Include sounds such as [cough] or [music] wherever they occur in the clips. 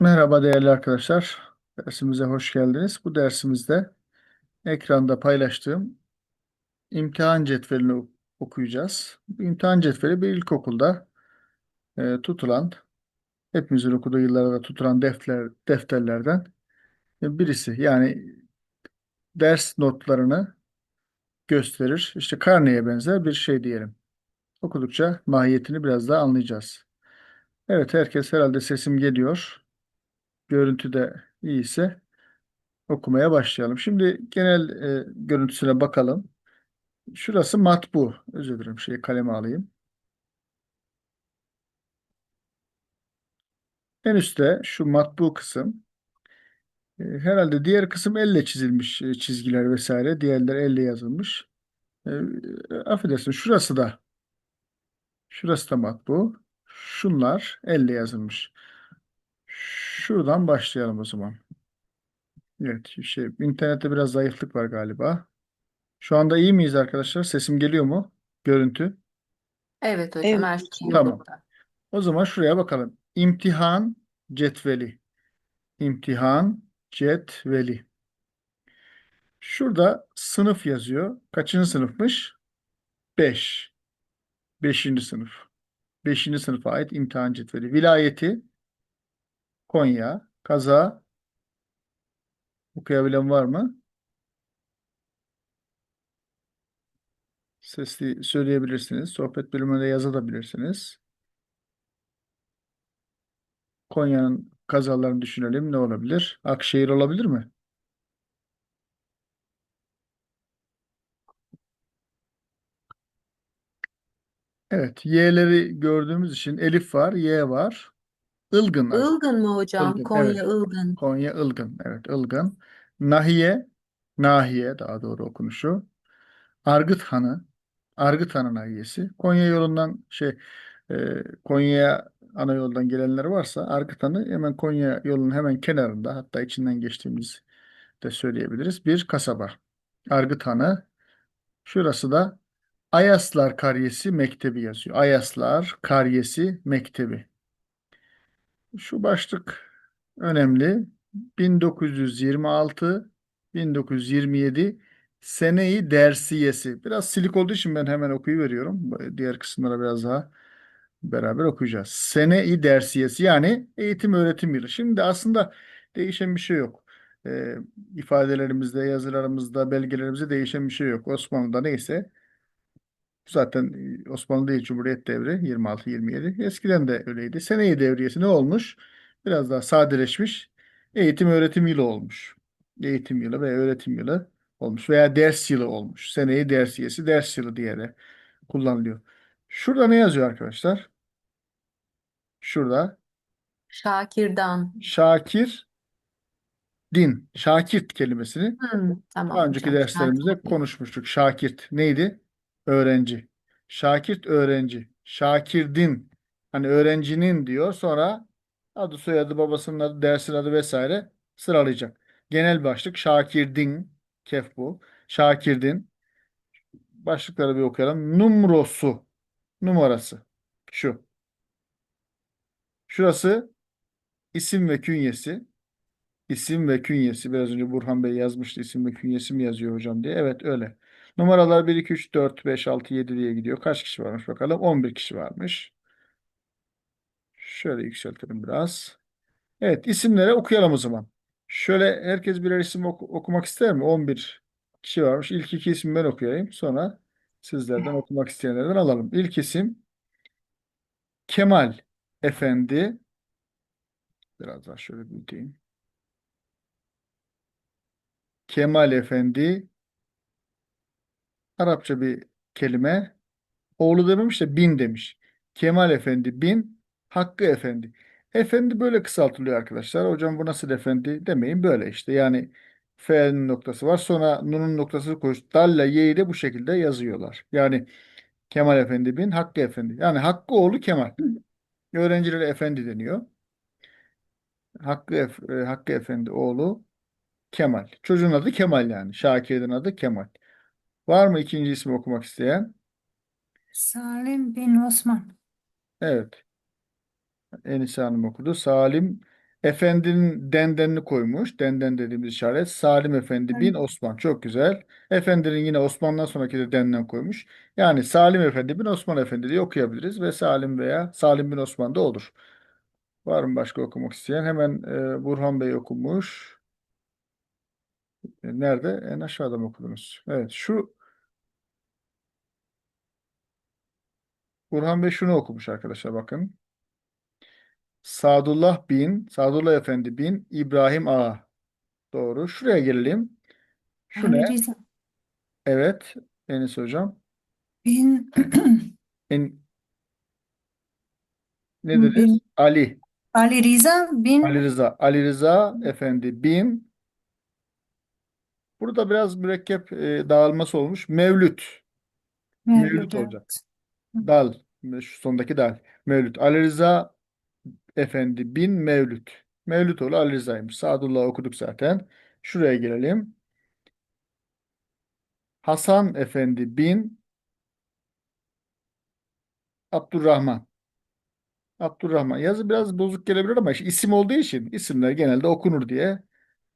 Merhaba değerli arkadaşlar. Dersimize hoş geldiniz. Bu dersimizde ekranda paylaştığım imtihan cetvelini ok- okuyacağız. Bu cetveli bir ilkokulda e, tutulan, hepimizin okuduğu yıllarda tutulan defter, defterlerden birisi. Yani ders notlarını gösterir. İşte karneye benzer bir şey diyelim. Okudukça mahiyetini biraz daha anlayacağız. Evet herkes herhalde sesim geliyor. Görüntü de iyiyse okumaya başlayalım. Şimdi genel e, görüntüsüne bakalım. Şurası matbu. Özür dilerim. Şeyi kaleme alayım. En üstte şu matbu kısım. E, herhalde diğer kısım elle çizilmiş e, çizgiler vesaire. Diğerleri elle yazılmış. E, affedersin. Şurası da şurası da matbu. Şunlar elle yazılmış. Şuradan başlayalım o zaman. Evet, şey, internette biraz zayıflık var galiba. Şu anda iyi miyiz arkadaşlar? Sesim geliyor mu? Görüntü. Evet hocam Evet her şey. Tamam. yolunda. O zaman şuraya bakalım. İmtihan cetveli. İmtihan cetveli. Şurada sınıf yazıyor. Kaçıncı sınıfmış? 5. 5. sınıf. 5. sınıfa ait imtihan cetveli. Vilayeti Konya. Kaza okuyabilen var mı? Sesli söyleyebilirsiniz. Sohbet bölümünde yazabilirsiniz. Konya'nın kazalarını düşünelim. Ne olabilir? Akşehir olabilir mi? Evet. Y'leri gördüğümüz için Elif var, Y var. Ilgın arkadaşlar. Ilgın mı hocam? Ilgın, Konya evet. Ilgın. Konya Ilgın. Evet, Ilgın. Nahiye, Nahiye daha doğru okunuşu. Argıt Hanı, Argıt Hanı nahiyesi. Konya yolundan şey e, Konya'ya ana yoldan gelenler varsa Argıt Hanı hemen Konya yolunun hemen kenarında hatta içinden geçtiğimiz de söyleyebiliriz. Bir kasaba. Argıt Hanı. Şurası da Ayaslar Karyesi Mektebi yazıyor. Ayaslar Karyesi Mektebi. Şu başlık önemli. 1926 1927 seneyi dersiyesi. Biraz silik olduğu için ben hemen okuyuveriyorum. Diğer kısımlara biraz daha beraber okuyacağız. Sene-i dersiyesi yani eğitim öğretim yılı. Şimdi aslında değişen bir şey yok. Ee, ifadelerimizde, yazılarımızda, belgelerimizde değişen bir şey yok. Osmanlı'da neyse Zaten e, Osmanlı değil Cumhuriyet devri 26-27. Eskiden de öyleydi. Seneyi devriyesi ne olmuş? Biraz daha sadeleşmiş. Eğitim öğretim yılı olmuş. Eğitim yılı ve öğretim yılı olmuş. Veya ders yılı olmuş. Seneyi dersiyesi ders yılı diye de kullanılıyor. Şurada ne yazıyor arkadaşlar? Şurada Şakirdan. Şakir din. Şakirt kelimesini Hmm, tamam Daha önceki hocam. derslerimizde Şakir. konuşmuştuk. Şakirt neydi? Öğrenci. Şakirt öğrenci. Şakirdin. Hani öğrencinin diyor. Sonra adı soyadı babasının adı dersin adı vesaire sıralayacak. Genel başlık Şakirdin. Kef bu. Şakirdin. Başlıkları bir okuyalım. Numrosu. Numarası. Şu. Şurası isim ve künyesi. İsim ve künyesi. Biraz önce Burhan Bey yazmıştı. İsim ve künyesi mi yazıyor hocam diye. Evet öyle. Numaralar 1, 2, 3, 4, 5, 6, 7 diye gidiyor. Kaç kişi varmış bakalım? 11 kişi varmış. Şöyle yükseltelim biraz. Evet isimleri okuyalım o zaman. Şöyle herkes birer isim oku- okumak ister mi? 11 kişi varmış. İlk iki ismi ben okuyayım. Sonra sizlerden okumak isteyenlerden alalım. İlk isim Kemal Efendi. Biraz daha şöyle büyüteyim. Kemal Efendi Arapça bir kelime. Oğlu dememiş de bin demiş. Kemal Efendi bin, Hakkı Efendi. Efendi böyle kısaltılıyor arkadaşlar. Hocam bu nasıl efendi demeyin böyle işte. Yani F'nin noktası var. Sonra Nun'un noktası koyuş. Dalla Y'yi de bu şekilde yazıyorlar. Yani Kemal Efendi bin, Hakkı Efendi. Yani Hakkı oğlu Kemal. Öğrencilere efendi deniyor. Hakkı, Ef- e, Hakkı Efendi oğlu Kemal. Çocuğun adı Kemal yani. Şakir'in adı Kemal. Var mı ikinci ismi okumak isteyen? Salim bin Osman. Evet. Enise Hanım okudu. Salim Efendinin dendenini koymuş. Denden dediğimiz işaret. Salim Efendi bin Osman. Çok güzel. Efendinin yine Osman'dan sonraki de denden koymuş. Yani Salim Efendi bin Osman Efendi diye okuyabiliriz ve Salim veya Salim bin Osman da olur. Var mı başka okumak isteyen? Hemen e, Burhan Bey okumuş. E, Nerede? En aşağıda mı okudunuz? Evet. Şu Burhan Bey şunu okumuş arkadaşlar bakın. Sadullah bin, Sadullah Efendi bin İbrahim Ağa. Doğru. Şuraya gelelim. Şu ne? Evet. Enis Hocam. bin [clears throat] En, ne dediniz? bin Ali. Ali Rıza bin Ali Rıza. Ali Rıza Efendi bin. Burada biraz mürekkep e, dağılması olmuş. Mevlüt. Mevlüt Mevlüt olacak. evet. Dal. Şu sondaki dal. Mevlüt. Ali Rıza Efendi bin Mevlüt. Mevlütoğlu Ali Rıza'ymış. Sadullah okuduk zaten. Şuraya gelelim. Hasan Efendi bin Abdurrahman. Abdurrahman. Yazı biraz bozuk gelebilir ama isim olduğu için isimler genelde okunur diye.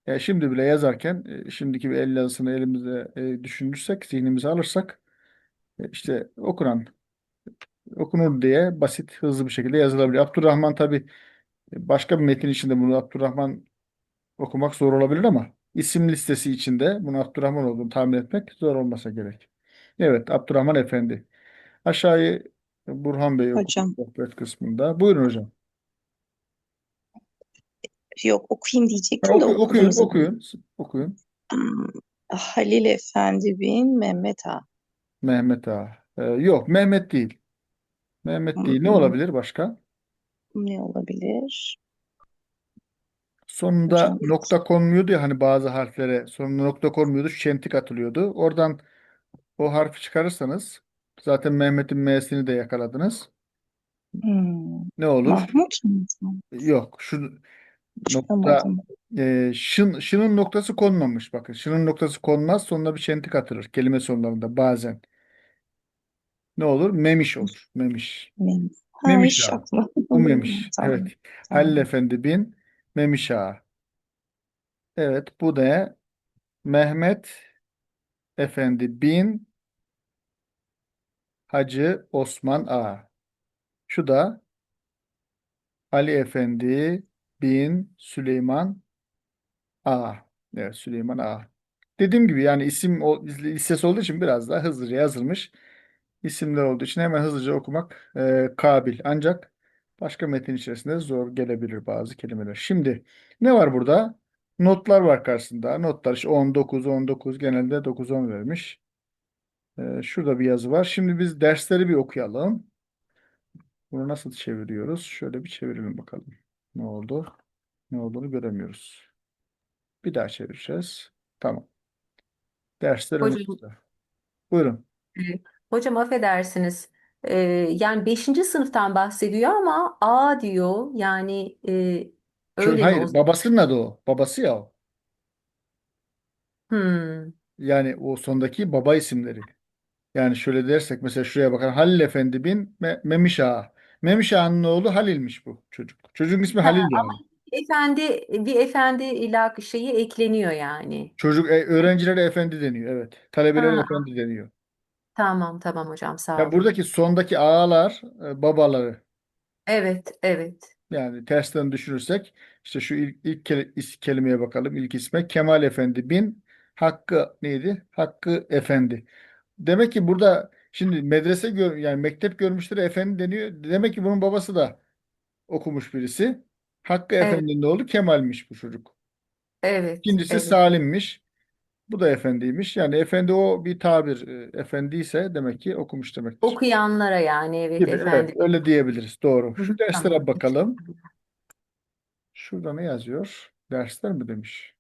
E, şimdi bile yazarken e, şimdiki bir el yazısını elimizde e, düşünürsek, zihnimize alırsak e, işte okunan okunur diye basit, hızlı bir şekilde yazılabilir. Abdurrahman tabii e, başka bir metin içinde bunu Abdurrahman okumak zor olabilir ama isim listesi içinde bunu Abdurrahman olduğunu tahmin etmek zor olmasa gerek. Evet, Abdurrahman Efendi. Aşağıyı Burhan Bey Hocam sohbet kısmında. Buyurun hocam. yok okuyayım diyecektim de oku- okuyun, zaten. okuyun, okuyun. Hmm, Halil Efendi bin Mehmet Ağa. Mehmet Ağa. Ee, yok, Mehmet değil. Mehmet değil. Ne olabilir başka? ne olabilir? Sonunda Hocam nokta konmuyordu ya hani bazı harflere sonunda nokta konmuyordu. Şentik atılıyordu. Oradan o harfi çıkarırsanız zaten Mehmet'in M'sini de yakaladınız. hmm, Ne olur? Mahmut mu? Yok. Şu nokta Çıkamadım. e, şın, şının noktası konmamış. Bakın şının noktası konmaz. Sonuna bir şentik atılır. Kelime sonlarında bazen. Ne olur? Memiş olur. Memiş. Ha Memiş Ağa. aklıma Bu [laughs] Memiş. Tamam, Evet. Halil tamam. Efendi bin Memiş Ağa. Evet. Bu da Mehmet Efendi bin Hacı Osman Ağa. Şu da Ali Efendi bin Süleyman Ağa. Evet, Süleyman Ağa. Dediğim gibi yani isim o, listesi olduğu için biraz daha hızlıca yazılmış isimler olduğu için hemen hızlıca okumak e, kabil. Ancak başka metin içerisinde zor gelebilir bazı kelimeler. Şimdi ne var burada? Notlar var karşısında. Notlar işte 10, 9, 19 genelde 9, 10 vermiş. E, şurada bir yazı var. Şimdi biz dersleri bir okuyalım. Bunu nasıl çeviriyoruz? Şöyle bir çevirelim bakalım. Ne oldu? Ne olduğunu göremiyoruz. Bir daha çevireceğiz. Tamam. Dersler Hocam, önümüzde. Buyurun. Hocam affedersiniz. E, yani 5. sınıftan bahsediyor ama A diyor. Yani e, Şu, öyle mi hayır, o? babasının adı o. Babası ya o. Hmm, Yani o sondaki baba isimleri. Yani şöyle dersek mesela şuraya bakın. Halil Efendi bin Me Memiş Ağa. Memiş Ağa'nın oğlu Halil'miş bu çocuk. Çocuğun ismi Ha, Halil ama yani. efendi bir efendi ilak şeyi ekleniyor yani. Çocuk e, öğrencilere efendi deniyor. Evet. Talebelere Ha, efendi deniyor. Tamam tamam hocam sağ Ya olun. buradaki sondaki ağalar e, babaları. Evet evet. Yani tersten düşünürsek işte şu ilk, ilk is- kelimeye bakalım. İlk isme Kemal Efendi bin Hakkı neydi? Hakkı Efendi. Demek ki burada şimdi medrese gör yani mektep görmüşleri efendi deniyor. Demek ki bunun babası da okumuş birisi. Hakkı Evet Efendi'nin oğlu Kemal'miş bu çocuk. evet İkincisi evet. Salim'miş. Bu da efendiymiş. Yani efendi o bir tabir. E, Efendiyse demek ki okumuş demektir. Okuyanlara yani evet Gibi evet efendi. öyle diyebiliriz. Doğru. Şu derslere bakalım. Şurada ne yazıyor? Dersler mi demiş?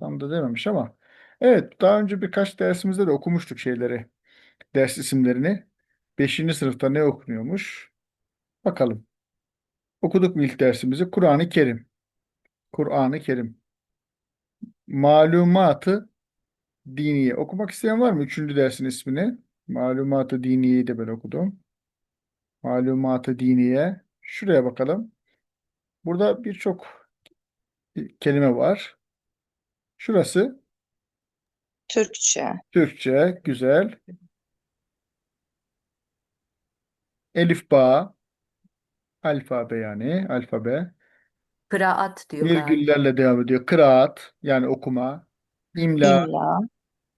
Tam da dememiş ama. Evet daha önce birkaç dersimizde de okumuştuk şeyleri. Ders isimlerini. Beşinci sınıfta ne okunuyormuş? Bakalım. Okuduk mu ilk dersimizi? Kur'an-ı Kerim. Kur'an-ı Kerim. Malumatı Diniye. Okumak isteyen var mı? Üçüncü dersin ismini. Malumatı Diniye'yi de ben okudum. Malumatı Diniye. Şuraya bakalım. Burada birçok bir kelime var. Şurası Türkçe. Türkçe, güzel. Elif ba, alfabe yani, alfabe. Kıraat diyor galiba. Virgüllerle devam ediyor. Kıraat, yani okuma. İmla, İmla.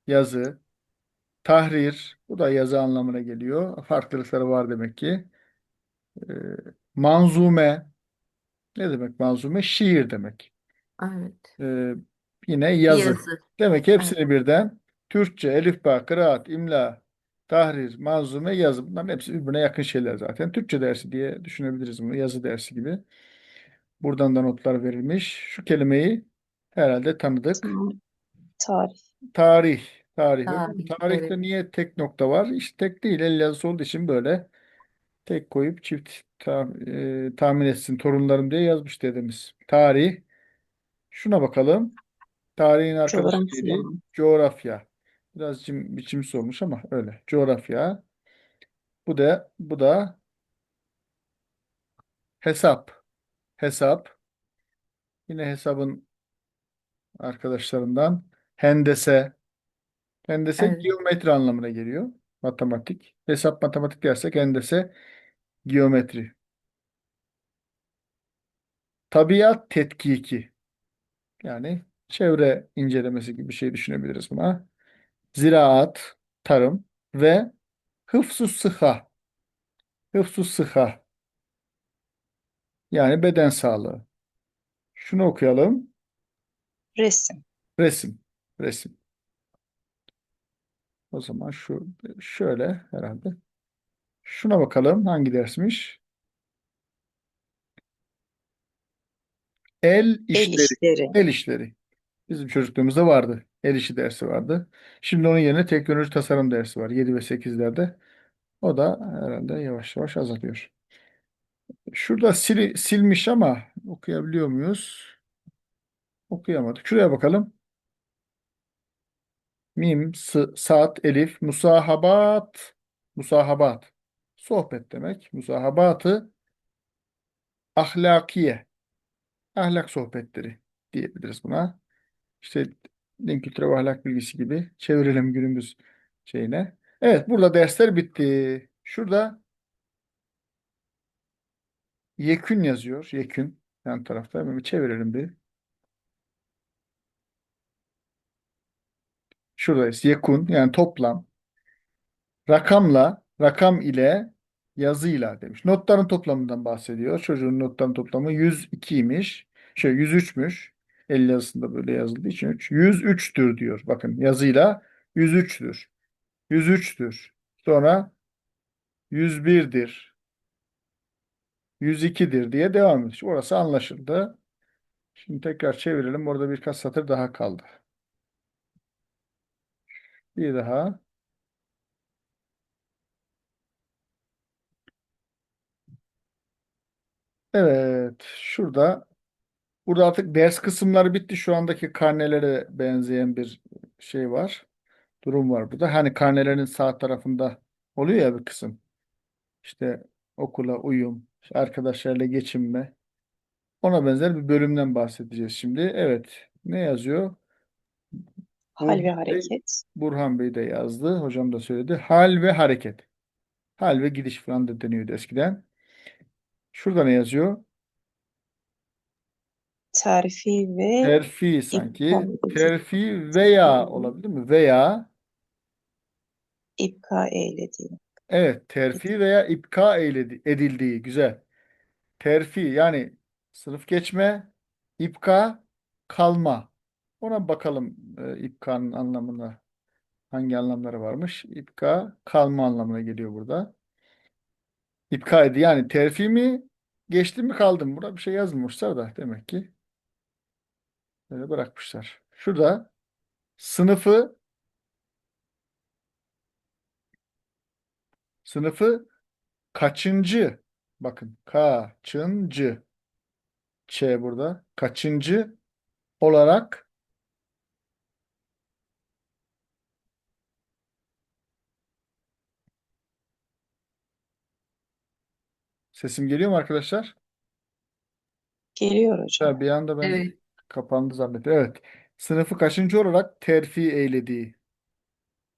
Yazı. Tahrir, bu da yazı anlamına geliyor. Farklılıkları var demek ki. Ee, manzume, ne demek manzume? Şiir demek. Evet. Ee, yine yazı. Yazı. Demek ki hepsini birden Türkçe, elifba, kıraat, imla, tahrir, manzume, yazı. Bunların hepsi birbirine yakın şeyler zaten. Türkçe dersi diye düşünebiliriz bunu. Yazı dersi gibi. Buradan da notlar verilmiş. Şu kelimeyi herhalde tanıdık. Tamam. Tarih. Tarih. Tarih. Tarih, Tarihte evet. niye tek nokta var? İşte tek değil. El yazısı olduğu için böyle tek koyup çift ta- e, tahmin etsin torunlarım diye yazmış dedemiz. Tarih. Şuna bakalım. Tarihin arkadaş Coğrafya. diğeri coğrafya. Biraz biçim, biçim sormuş ama öyle. Coğrafya. Bu da bu da hesap. Hesap. Yine hesabın arkadaşlarından hendese. Hendese Evet. geometri anlamına geliyor. Matematik. Hesap matematik dersek hendese geometri. Tabiat tetkiki. Yani çevre incelemesi gibi bir şey düşünebiliriz buna. Ziraat, tarım ve hıfzı sıha. Hıfzı sıha. Yani beden sağlığı. Şunu okuyalım. Resim. Resim. Resim. O zaman şu şöyle herhalde. Şuna bakalım hangi dersmiş? El işleri. El işleri. Bizim çocukluğumuzda vardı. El işi dersi vardı. Şimdi onun yerine teknoloji tasarım dersi var. 7 ve 8'lerde. O da herhalde yavaş yavaş azalıyor. Şurada sil, silmiş ama okuyabiliyor muyuz? Okuyamadık. Şuraya bakalım. Mim, s, saat, elif, musahabat. Musahabat. Sohbet demek. Musahabatı ahlakiye. Ahlak sohbetleri diyebiliriz buna. İşte din kültürü ve ahlak bilgisi gibi çevirelim günümüz şeyine. Evet burada dersler bitti. Şurada yekün yazıyor. Yekün yan tarafta. Çevirelim bir. Şuradayız. Yekun yani toplam. Rakamla, rakam ile yazıyla demiş. Notların toplamından bahsediyor. Çocuğun notların toplamı 102'ymiş. Şey 103'müş. El yazısında böyle yazıldığı için 3. 103'tür diyor. Bakın yazıyla 103'tür. 103'tür. Sonra 101'dir. 102'dir diye devam ediyor. Orası anlaşıldı. Şimdi tekrar çevirelim. Orada birkaç satır daha kaldı. Bir daha. Evet. Şurada burada artık ders kısımları bitti. Şu andaki karnelere benzeyen bir şey var. Durum var burada. Hani karnelerin sağ tarafında oluyor ya bir kısım. İşte okula uyum, arkadaşlarla geçinme. Ona benzer bir bölümden bahsedeceğiz şimdi. Evet. Ne yazıyor? Hal ve hareket. Burhan Bey de yazdı. Hocam da söyledi. Hal ve hareket. Hal ve gidiş falan da deniyordu eskiden. Şurada ne yazıyor? Terfi ve Terfi sanki. Terfi veya olabilir mi? Veya ipka eylediği. evet terfi veya ipka eyledi, edildiği. Güzel. Terfi yani sınıf geçme, ipka kalma. Ona bakalım e, ipkanın anlamına hangi anlamları varmış. İpka kalma anlamına geliyor burada. İpka edi yani terfi mi geçti mi kaldı mı? Burada bir şey yazmamışlar da demek ki böyle bırakmışlar. Şurada sınıfı sınıfı kaçıncı bakın kaçıncı Ç burada kaçıncı olarak sesim geliyor mu arkadaşlar? Geliyor hocam. Ya bir anda ben Evet. kapandı zannettim. Evet. Sınıfı kaçıncı olarak terfi eylediği.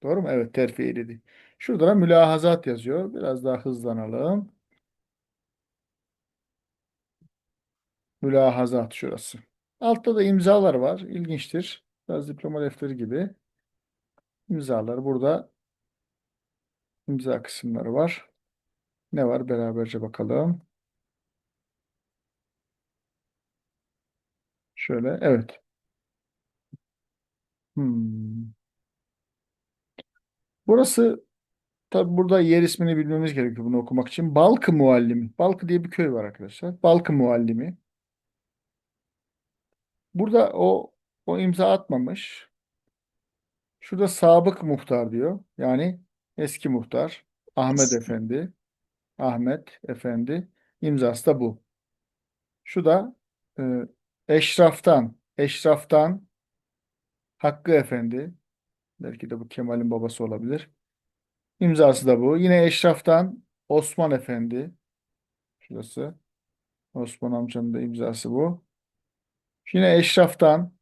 Doğru mu? Evet, terfi eyledi. Şurada da mülahazat yazıyor. Biraz daha hızlanalım. Mülahazat şurası. Altta da imzalar var. İlginçtir. Biraz diploma defteri gibi. İmzalar burada. imza kısımları var. Ne var? Beraberce bakalım. Şöyle. Evet. Hmm. Burası tabi burada yer ismini bilmemiz gerekiyor bunu okumak için. Balkı Muallimi. Balkı diye bir köy var arkadaşlar. Balkı Muallimi. Burada o o imza atmamış. Şurada sabık muhtar diyor. Yani eski muhtar. Ahmet. Efendi. Ahmet Efendi. İmzası da bu. Şu da e, Eşraf'tan. Eşraf'tan Hakkı Efendi. Belki de bu Kemal'in babası olabilir. İmzası da bu. Yine Eşraf'tan Osman Efendi. Şurası. Osman amcanın da imzası bu. Yine Eşraf'tan.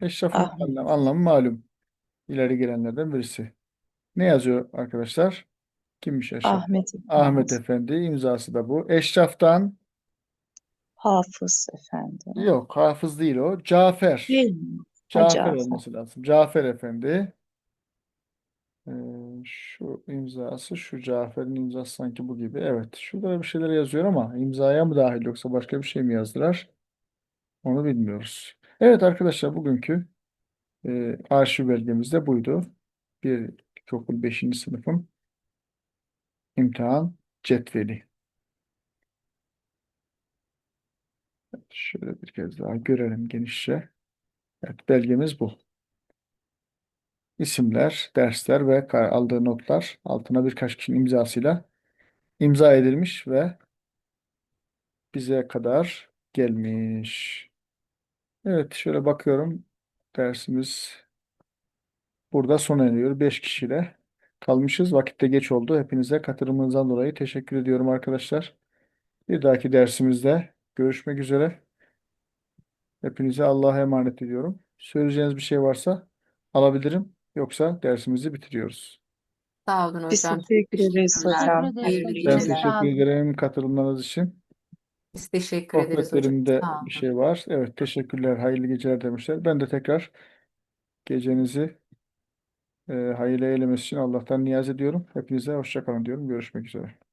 Eşraf'ın anlam- anlamı malum. İleri gelenlerden birisi. Ne yazıyor arkadaşlar? Kimmiş Eşraf? Ahmet Ahmet Efendi. Efendi. imzası da bu. Eşraf'tan Hafız Efendi. yok hafız değil o. Cafer. Değil mi? Ha, Cafer Cafer. olması lazım. Cafer Efendi. Ee, şu imzası, şu Cafer'in imzası sanki bu gibi. Evet. Şurada da bir şeyler yazıyor ama imzaya mı dahil yoksa başka bir şey mi yazdılar? Onu bilmiyoruz. Evet arkadaşlar bugünkü e, arşiv belgemiz de buydu. Bir ilkokul 5. sınıfın imtihan cetveli. Şöyle bir kez daha görelim genişçe. Evet, belgemiz bu. İsimler, dersler ve aldığı notlar altına birkaç kişinin imzasıyla imza edilmiş ve bize kadar gelmiş. Evet, şöyle bakıyorum. Dersimiz burada sona eriyor. 5 kişiyle kalmışız. Vakit de geç oldu. Hepinize katılımınızdan dolayı teşekkür ediyorum arkadaşlar. Bir dahaki dersimizde görüşmek üzere. Hepinize Allah'a emanet ediyorum. Söyleyeceğiniz bir şey varsa alabilirim. Yoksa dersimizi bitiriyoruz. Sağ olun Biz hocam. teşekkür ederiz Teşekkürler. hocam. Hayırlı Ben geceler. teşekkür ederim katılımlarınız için. Biz teşekkür ederiz hocam. Sohbetlerimde Sağ olun. bir şey var. Evet, teşekkürler. Hayırlı geceler demişler. Ben de tekrar gecenizi hayırlı eylemesi için Allah'tan niyaz ediyorum. Hepinize hoşça kalın diyorum. Görüşmek üzere.